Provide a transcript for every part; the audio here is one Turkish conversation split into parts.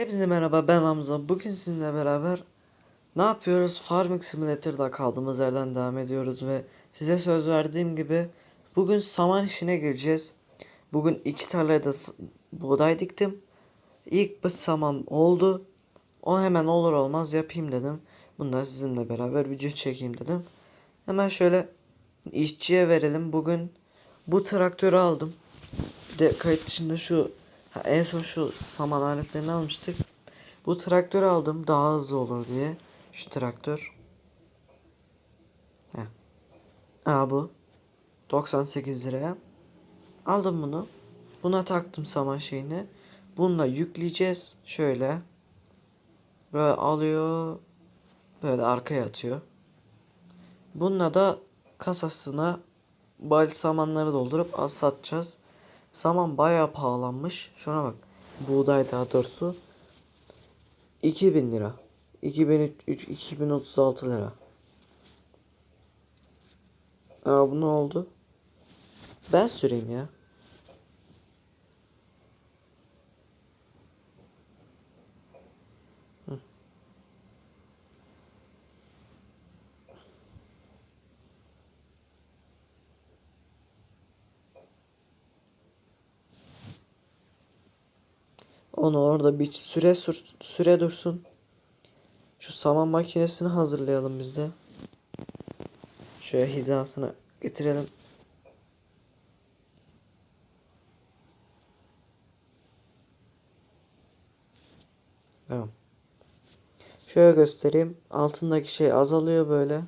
Hepinize merhaba ben Hamza. Bugün sizinle beraber ne yapıyoruz? Farming Simulator'da kaldığımız yerden devam ediyoruz ve size söz verdiğim gibi bugün saman işine gireceğiz. Bugün iki tarlada s- buğday diktim. İlk bir saman oldu. O hemen olur olmaz yapayım dedim. Bunları sizinle beraber video çekeyim dedim. Hemen şöyle işçiye verelim. Bugün bu traktörü aldım. Bir de kayıt dışında şu ha, en son şu saman aletlerini almıştık. Bu traktörü aldım daha hızlı olur diye. Şu traktör. Heh. Aa bu. 98 liraya. Aldım bunu. Buna taktım saman şeyini. Bununla yükleyeceğiz. Şöyle. Böyle alıyor. Böyle arkaya atıyor. Bununla da kasasına bal samanları doldurup satacağız. Saman bayağı pahalanmış. Şuna bak. Buğday daha doğrusu. 2000 lira. 2003 2036 lira. Aa bu ne oldu? Ben süreyim ya. Onu orada bir süre sür, süre dursun. Şu saman makinesini hazırlayalım biz de. Şöyle hizasını getirelim. Tamam. Şöyle göstereyim. Altındaki şey azalıyor böyle.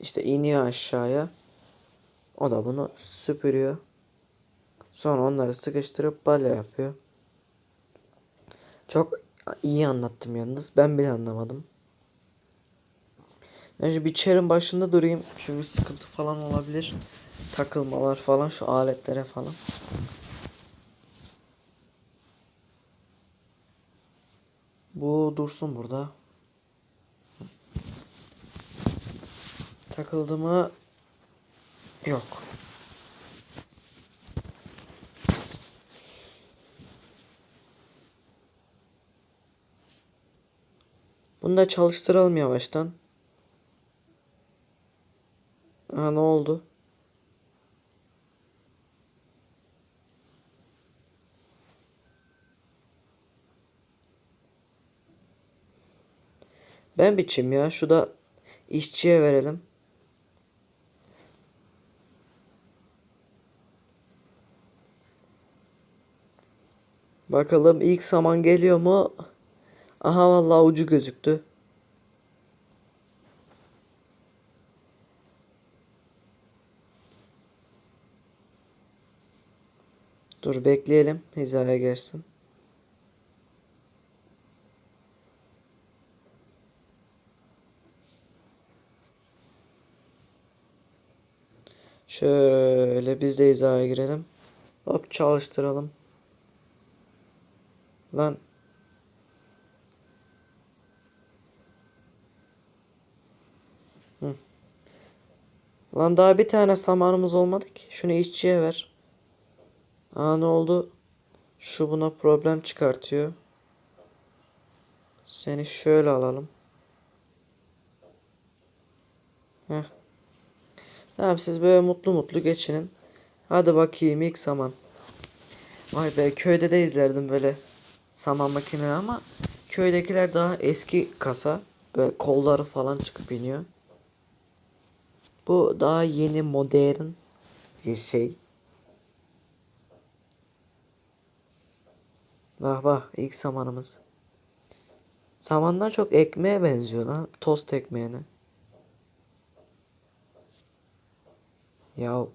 İşte iniyor aşağıya. O da bunu süpürüyor. Sonra onları sıkıştırıp balya yapıyor. Çok iyi anlattım yalnız. Ben bile anlamadım. Önce bir çerin başında durayım. Çünkü sıkıntı falan olabilir. Takılmalar falan şu aletlere falan. Bu dursun burada. Takıldı mı? Yok. Bunu da çalıştıralım yavaştan. Ha ne oldu? Ben biçim ya. Şu da işçiye verelim. Bakalım ilk saman geliyor mu? Aha vallahi ucu gözüktü. Dur bekleyelim hizaya gelsin. Şöyle biz de hizaya girelim. Hop çalıştıralım. Lan. Lan daha bir tane samanımız olmadı ki. Şunu işçiye ver. Aa ne oldu? Şu buna problem çıkartıyor. Seni şöyle alalım. Heh. Tamam siz böyle mutlu mutlu geçinin. Hadi bakayım ilk saman. Vay be köyde de izlerdim böyle saman makineleri ama köydekiler daha eski kasa. Böyle kolları falan çıkıp iniyor. Bu daha yeni modern bir şey. Bak bak ilk samanımız. Samanlar çok ekmeğe benziyor lan. Tost ekmeğine. Ya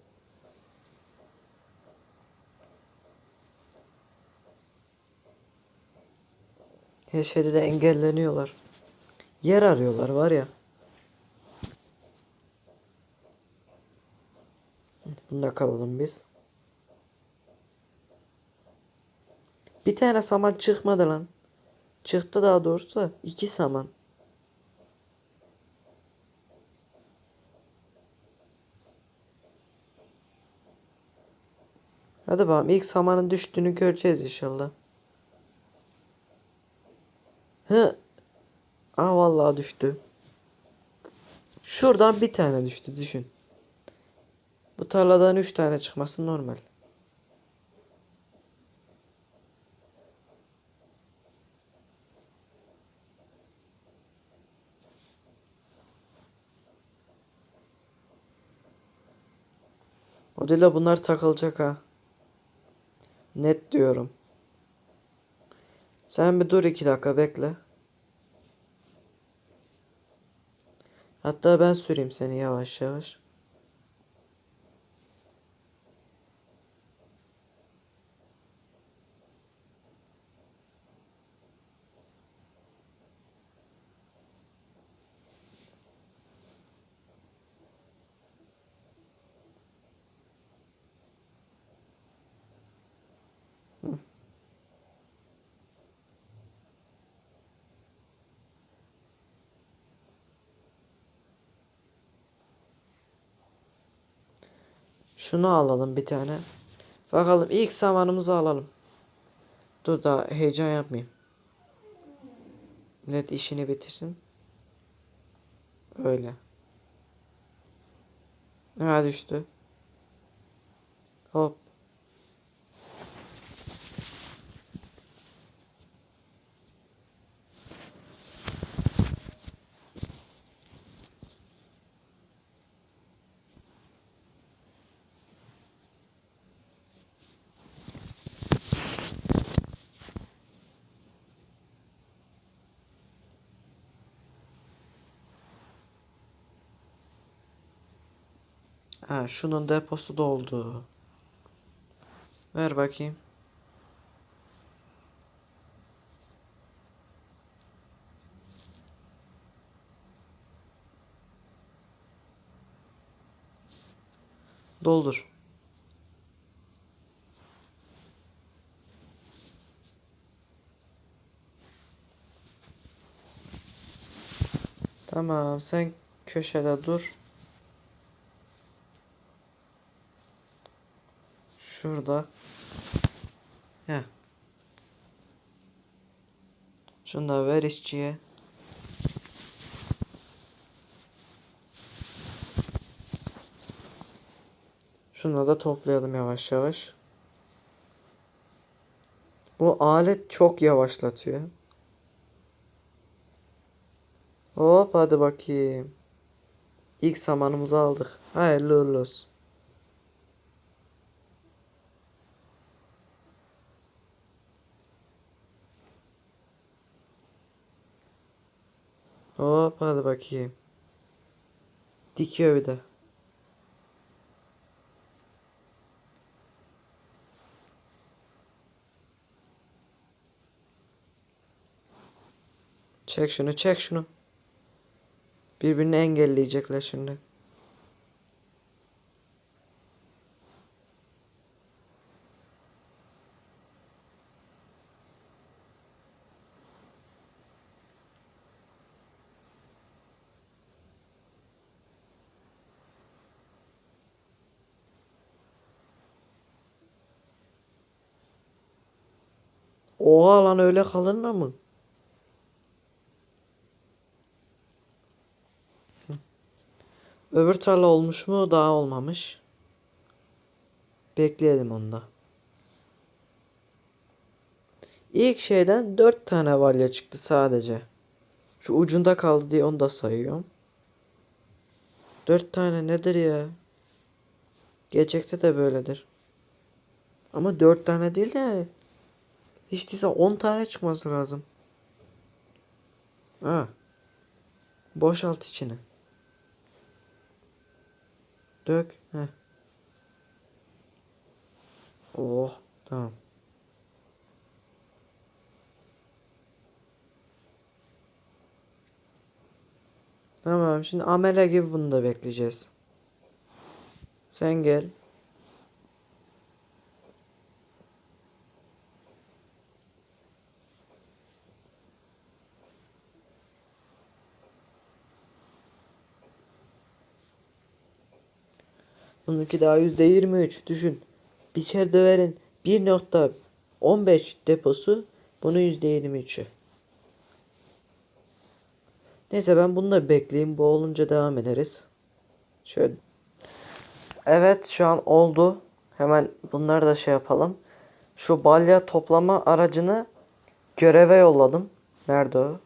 her şeyde de engelleniyorlar. Yer arıyorlar var ya. Bunda kalalım biz. Bir tane saman çıkmadı lan. Çıktı daha doğrusu. iki saman. Hadi bakalım ilk samanın düştüğünü göreceğiz inşallah. Hı. Aa vallahi düştü. Şuradan bir tane düştü düşün. Bu tarladan üç tane çıkması normal. De bunlar takılacak ha. Net diyorum. Sen bir dur iki dakika bekle. Hatta ben süreyim seni yavaş yavaş. Şunu alalım bir tane. Bakalım ilk samanımızı alalım. Dur daha heyecan yapmayayım. Millet işini bitirsin. Öyle. Ha düştü. Hop. Ha şunun deposu doldu. Ver bakayım. Doldur. Tamam sen köşede dur. Şurada. Heh. Şunu da ver işçiye. Şunu da toplayalım yavaş yavaş. Bu alet çok yavaşlatıyor. Hop hadi bakayım. İlk samanımızı aldık. Hayırlı olsun. Hop hadi bakayım. Dikiyor bir de. Çek şunu çek şunu. Birbirini engelleyecekler şimdi. Oha lan öyle kalınır mı? Öbür tarla olmuş mu? Daha olmamış. Bekleyelim onu da. İlk şeyden 4 tane valya çıktı sadece. Şu ucunda kaldı diye onu da sayıyorum. 4 tane nedir ya? Gelecekte de böyledir. Ama 4 tane değil de hiç değilse 10 tane çıkması lazım. Ha. Boşalt içini. Dök. Heh. Oh. Tamam. Tamam. Şimdi amele gibi bunu da bekleyeceğiz. Sen gel. Bununki daha yüzde yirmi üç. Düşün. Biçer döverin 1.15 deposu. Bunu yüzde yirmi üçü. Neyse ben bunu da bekleyeyim. Bu olunca devam ederiz. Şöyle. Evet şu an oldu. Hemen bunları da şey yapalım. Şu balya toplama aracını göreve yolladım. Nerede o?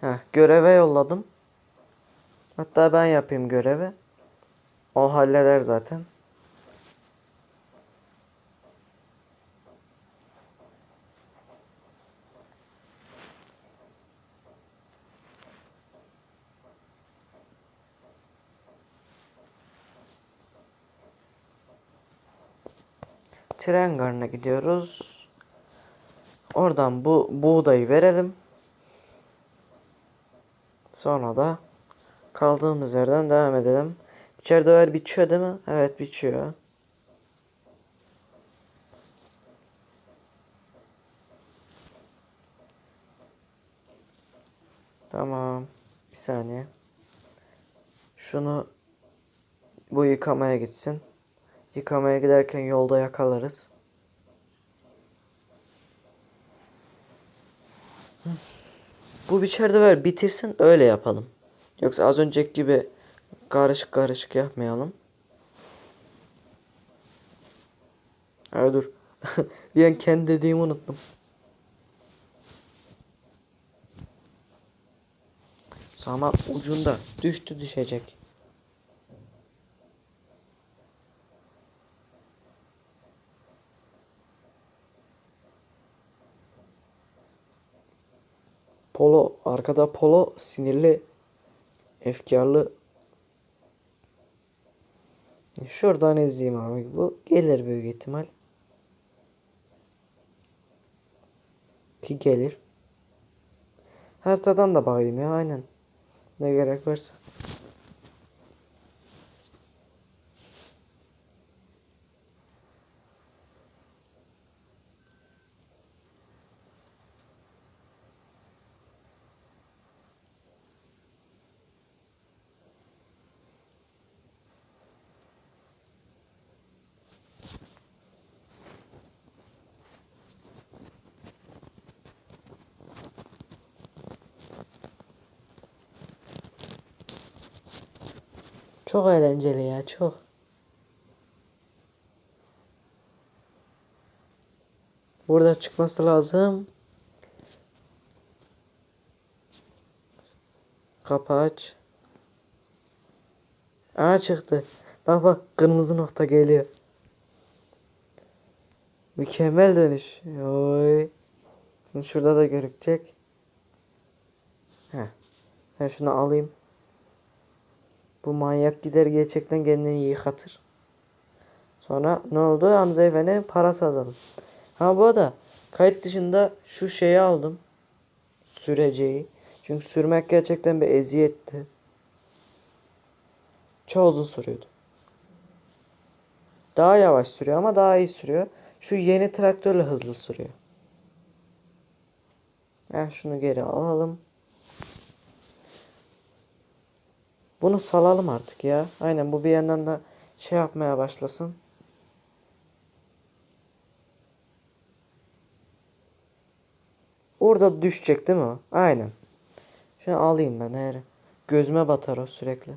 Heh, göreve yolladım. Hatta ben yapayım görevi. O halleder zaten. Tren garına gidiyoruz. Oradan bu buğdayı verelim. Sonra da kaldığımız yerden devam edelim. İçeride ver biçiyor değil mi? Evet biçiyor. Tamam. Bir saniye. Şunu bu yıkamaya gitsin. Yıkamaya giderken yolda yakalarız. Bu biçerde ver bitirsin öyle yapalım. Yoksa az önceki gibi karışık karışık yapmayalım. Ha dur. An kendi dediğimi unuttum. Saman ucunda düştü düşecek. Polo arkada polo sinirli efkarlı Şuradan izleyeyim abi. Bu gelir büyük ihtimal. Ki gelir. Haritadan da bakayım ya aynen. Ne gerek varsa. Çok eğlenceli ya çok. Burada çıkması lazım. Kapı aç. Aa çıktı. Bak bak kırmızı nokta geliyor. Mükemmel dönüş. Oy. Şimdi şurada da gözükecek. Heh. Ben şunu alayım. Bu manyak gider gerçekten kendini yıkatır. Sonra ne oldu? Hamza Efe'ne para satalım. Ha bu da kayıt dışında şu şeyi aldım. Süreceği. Çünkü sürmek gerçekten bir eziyetti. Çok uzun sürüyordu. Daha yavaş sürüyor ama daha iyi sürüyor. Şu yeni traktörle hızlı sürüyor. Heh, şunu geri alalım. Bunu salalım artık ya. Aynen bu bir yandan da şey yapmaya başlasın. Orada düşecek değil mi? Aynen. Şunu alayım ben eğer. Gözüme batar o sürekli.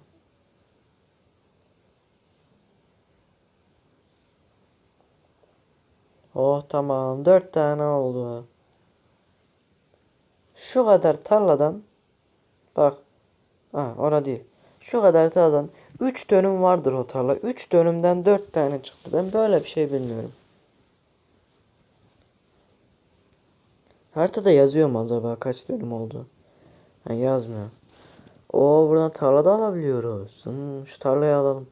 Oh tamam. Dört tane oldu. Şu kadar tarladan bak. Ha orada değil. Şu kadar tarladan 3 dönüm vardır o tarla. 3 dönümden 4 tane çıktı. Ben böyle bir şey bilmiyorum. Haritada yazıyor mu acaba kaç dönüm oldu? Ha, yazmıyor. O buradan tarlada alabiliyoruz. Hmm, şu tarlayı alalım.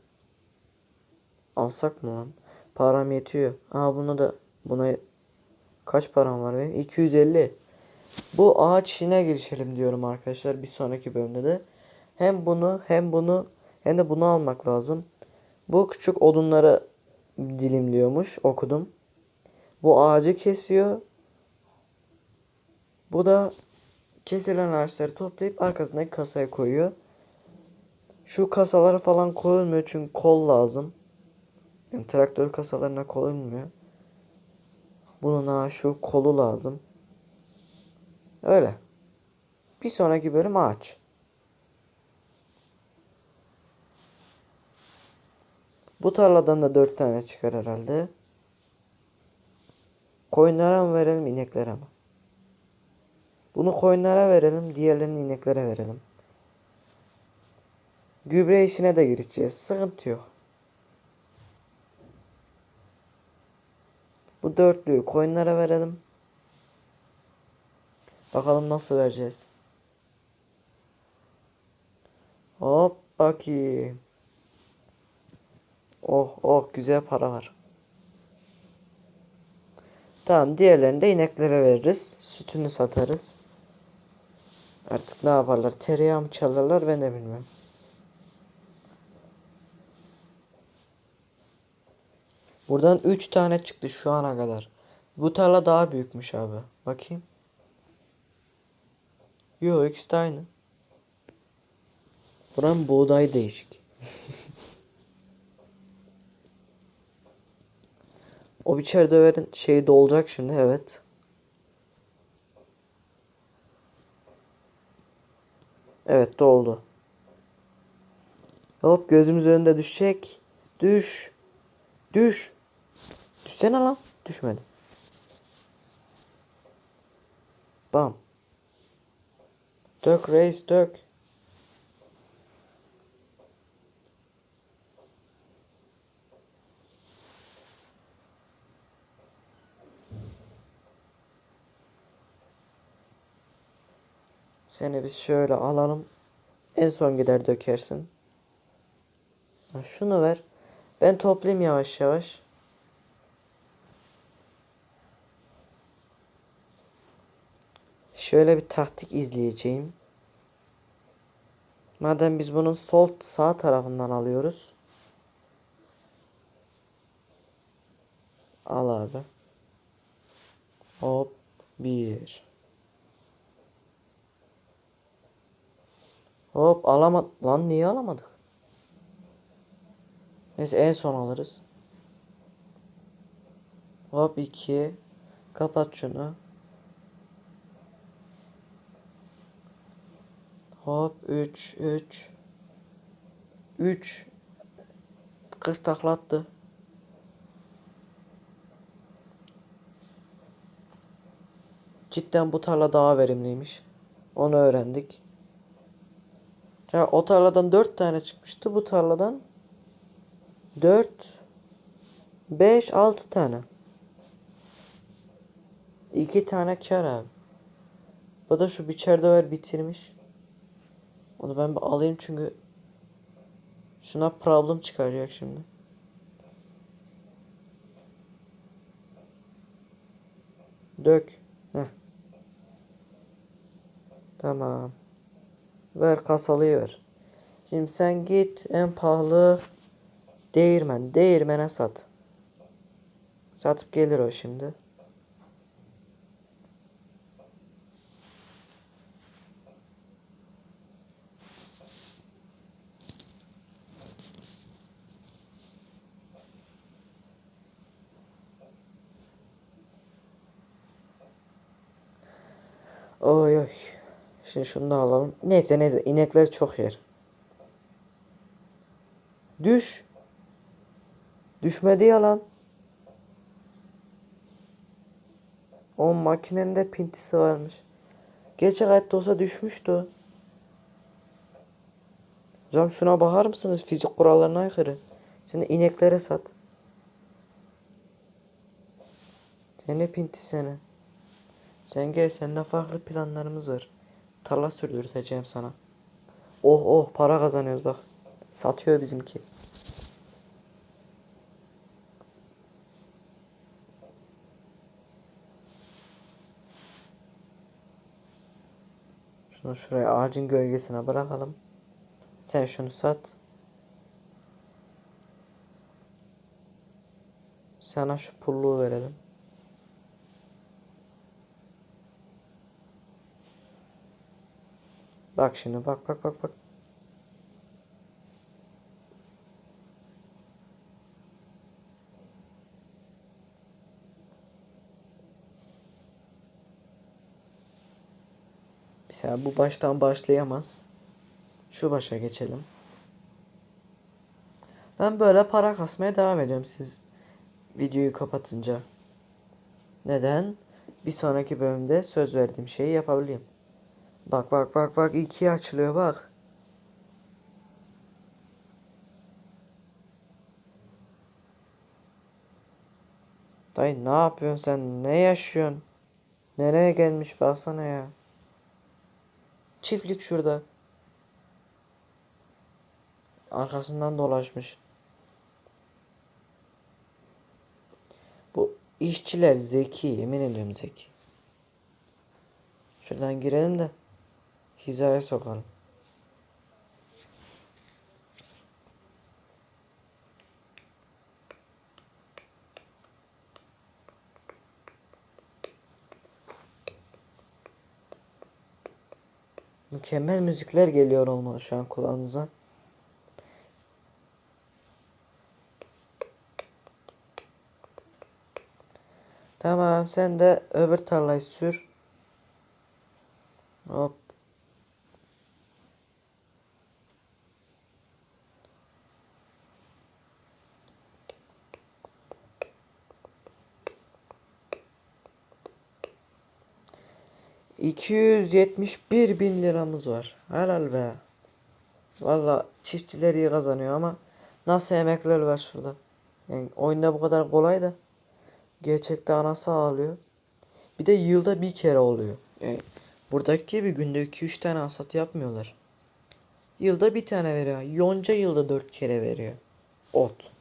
Alsak mı lan? Param yetiyor. Aa bunu da buna kaç param var benim? 250. Bu ağaç işine girişelim diyorum arkadaşlar bir sonraki bölümde de. Hem bunu hem bunu hem de bunu almak lazım. Bu küçük odunları dilimliyormuş okudum. Bu ağacı kesiyor. Bu da kesilen ağaçları toplayıp arkasındaki kasaya koyuyor. Şu kasalara falan koyulmuyor çünkü kol lazım. Yani traktör kasalarına koyulmuyor. Bunun ha şu kolu lazım. Öyle. Bir sonraki bölüm ağaç. Bu tarladan da 4 tane çıkar herhalde. Koyunlara mı verelim ineklere mi? Bunu koyunlara verelim. Diğerlerini ineklere verelim. Gübre işine de gireceğiz. Sıkıntı yok. Bu dörtlüyü koyunlara verelim. Bakalım nasıl vereceğiz. Hop bakayım. Oh oh güzel para var. Tamam diğerlerini de ineklere veririz. Sütünü satarız. Artık ne yaparlar? Tereyağı mı çalarlar ben de bilmiyorum. Buradan 3 tane çıktı şu ana kadar. Bu tarla daha büyükmüş abi. Bakayım. Yo ikisi de aynı. Buranın buğday değişik. o biçer döverin şeyi dolacak şimdi evet. Evet doldu. Hop gözümüz önünde düşecek. Düş. Düş. Düşsene lan. Düşmedi. Bam. Dök reis dök. Seni biz şöyle alalım. En son gider dökersin. Şunu ver. Ben toplayayım yavaş yavaş. Şöyle bir taktik izleyeceğim. Madem biz bunun sol sağ tarafından alıyoruz. Al abi. Hop bir. Hop alamadı. Lan niye alamadık? Neyse en son alırız. Hop 2. Kapat şunu. Hop 3 3 3 40 taklattı. Cidden bu tarla daha verimliymiş. Onu öğrendik. Ya o tarladan 4 tane çıkmıştı. Bu tarladan 4 5 6 tane. 2 tane kar abi. Bu da şu biçerde ver bitirmiş. Onu ben bir alayım çünkü şuna problem çıkaracak şimdi. Dök. Heh. Tamam. Ver kasalıyı ver. Şimdi sen git en pahalı değirmen. Değirmene sat. Satıp gelir o şimdi. Oy oy. Şimdi şunu da alalım. Neyse neyse inekler çok yer. Düş. Düşmedi ya lan. O makinenin de pintisi varmış. Gerçek hayatta olsa düşmüştü. Hocam şuna bakar mısınız? Fizik kurallarına aykırı. Şimdi ineklere sat. Seni pinti seni. Sen gel seninle farklı planlarımız var. Tarla sürdürteceğim sana. Oh oh para kazanıyoruz bak. Satıyor bizimki. Şunu şuraya ağacın gölgesine bırakalım. Sen şunu sat. Sana şu pulluğu verelim. Bak şimdi bak bak bak bak. Mesela bu baştan başlayamaz. Şu başa geçelim. Ben böyle para kasmaya devam ediyorum siz videoyu kapatınca. Neden? Bir sonraki bölümde söz verdiğim şeyi yapabileyim. Bak bak bak bak ikiye açılıyor bak. Dayı ne yapıyorsun sen? Ne yaşıyorsun? Nereye gelmiş baksana ya. Çiftlik şurada. Arkasından dolaşmış. Bu işçiler zeki, yemin ediyorum zeki. Şuradan girelim de hizaya sokalım. Mükemmel müzikler geliyor olmalı şu an kulağınıza. Tamam sen de öbür tarlayı sür. Hop. İki yüz yetmiş bir bin liramız var. Helal be. Valla çiftçiler iyi kazanıyor ama nasıl emekler var şurada. Yani oyunda bu kadar kolay da gerçekte anası ağlıyor. Bir de yılda bir kere oluyor. Yani buradaki gibi günde 2-3 tane hasat yapmıyorlar. Yılda bir tane veriyor. Yonca yılda 4 kere veriyor. Ot.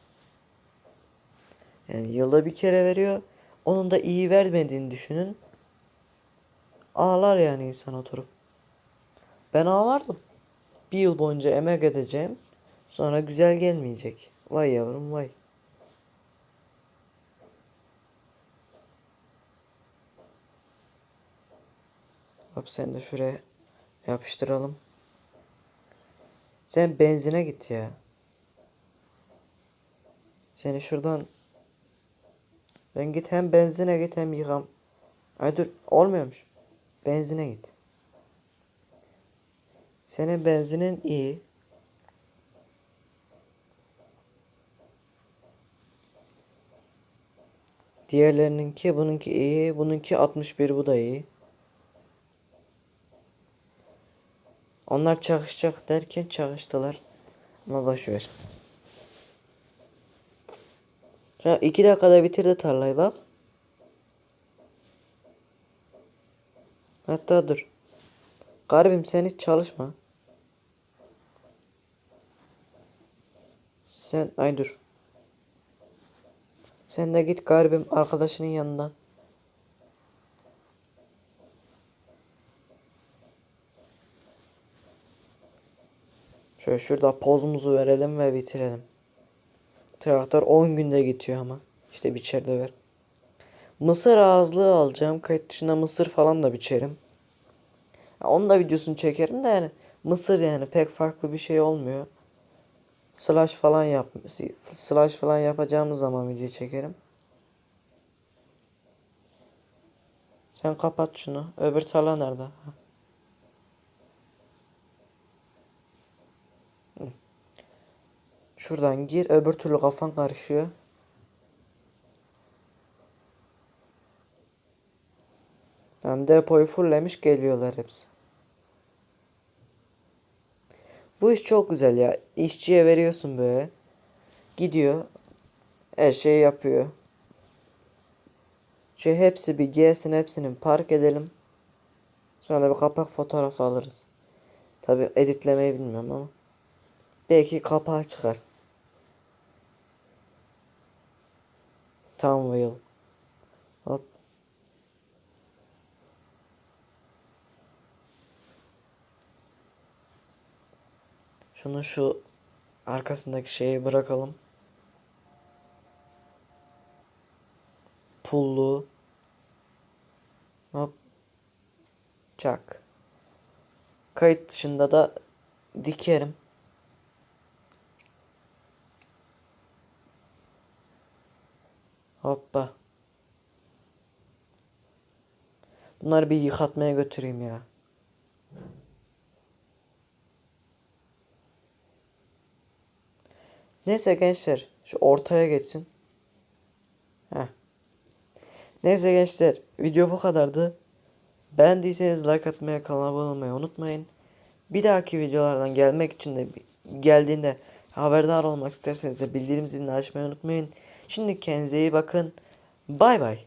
Yani yılda bir kere veriyor. Onun da iyi vermediğini düşünün. Ağlar yani insan oturup. Ben ağlardım. Bir yıl boyunca emek edeceğim. Sonra güzel gelmeyecek. Vay yavrum vay. Hop sen de şuraya yapıştıralım. Sen benzine git ya. Seni şuradan ben git hem benzine git hem yıkam. Ay dur olmuyormuş. Benzine git. Senin benzinin iyi. Diğerlerininki bununki iyi. Bununki 61 bu da iyi. Onlar çakışacak derken çakıştılar. Ama boş ver. Ya iki dakikada bitirdi tarlayı bak. Hatta dur. Garibim sen hiç çalışma. Sen ay dur. Sen de git garibim arkadaşının yanına. Şöyle şurada pozumuzu verelim ve bitirelim. Traktör 10 günde gidiyor ama. İşte biçer de ver. Mısır ağızlığı alacağım. Kayıt dışında mısır falan da biçerim. Ya onun da videosunu çekerim de yani. Mısır yani pek farklı bir şey olmuyor. Slash falan yap slash falan yapacağımız zaman video çekerim. Sen kapat şunu. Öbür tarla nerede? Şuradan gir. Öbür türlü kafan karışıyor. Tamam depoyu fulllemiş geliyorlar hepsi. Bu iş çok güzel ya. İşçiye veriyorsun böyle. Gidiyor. Her şeyi yapıyor. Şu hepsi bir gelsin hepsini park edelim. Sonra bir kapak fotoğrafı alırız. Tabi editlemeyi bilmiyorum ama. Belki kapağı çıkar. Tam wheel. Şunu şu arkasındaki şeyi bırakalım. Pullu. Hop. Çak. Kayıt dışında da dikerim. Hoppa. Bunları bir yıkatmaya götüreyim ya. Neyse gençler şu ortaya geçsin. Heh. Neyse gençler video bu kadardı. Beğendiyseniz like atmayı, kanala abone olmayı unutmayın. Bir dahaki videolardan gelmek için de geldiğinde haberdar olmak isterseniz de bildirim zilini açmayı unutmayın. Şimdi kendinize iyi bakın. Bay bay.